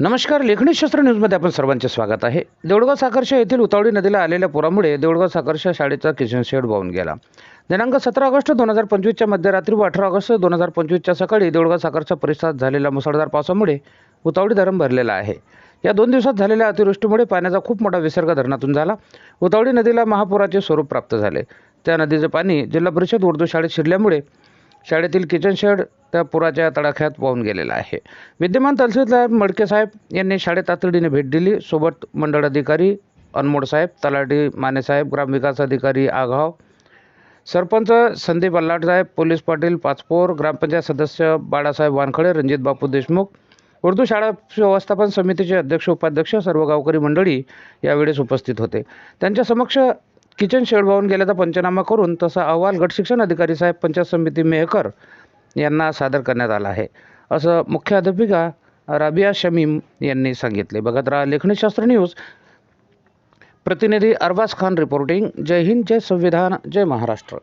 नमस्कार लेखणीशास्त्र न्यूजमध्ये आपण सर्वांचे स्वागत आहे. देवळगाव साखरशा येथील उतावळी नदीला आलेल्या पुरामुळे देवळगाव साखरशा शाळेचा किचन शेड वाहून गेला. दिनांक सतरा ऑगस्ट दोन हजार पंचवीसच्या मध्यरात्री व अठरा ऑगस्ट दोन हजार पंचवीसच्या सकाळी देवळगाव साखरच्या परिसरात झालेल्या मुसळधार पावसामुळे उतावळी धरण भरलेला आहे. या दोन दिवसात झालेल्या अतिवृष्टीमुळे पाण्याचा खूप मोठा विसर्ग धरणातून झाला. उतावळी नदीला महापुराचे स्वरूप प्राप्त झाले. त्या नदीचे पाणी जिल्हा परिषद उर्दू शाळेत शिरल्यामुळे शाळेतील किचन शेड त्या पुराच्या तडाख्यात वाहून गेलेला आहे. विद्यमान तहसीलदार मडके साहेब यांनी शाळेत तातडीने भेट दिली. सोबत मंडळ अधिकारी अनमोड साहेब तलाठी मानेसाहेब ग्रामविकास अधिकारी आघाव सरपंच संदीप अल्लाटसाहेब पोलीस पाटील पाचपोर ग्रामपंचायत सदस्य बाळासाहेब वानखळे रणजित बापू देशमुख उर्दू शाळा व्यवस्थापन समितीचे अध्यक्ष उपाध्यक्ष सर्व गावकरी मंडळी यावेळेस उपस्थित होते. त्यांच्या समक्ष किचन शेड वाहून गेल्याचा पंचनामा करून तसा अहवाल गट शिक्षण अधिकारी साहेब पंचायत समिती मेहकर यांना सादर करण्यात आला आहे. असं मुख्याध्यापिका राबिया शमीम यांनी सांगितले. बघत राहा लेखनीशास्त्र न्यूज. प्रतिनिधी अरबाज खान रिपोर्टिंग जय हिंद जय संविधान जय महाराष्ट्र.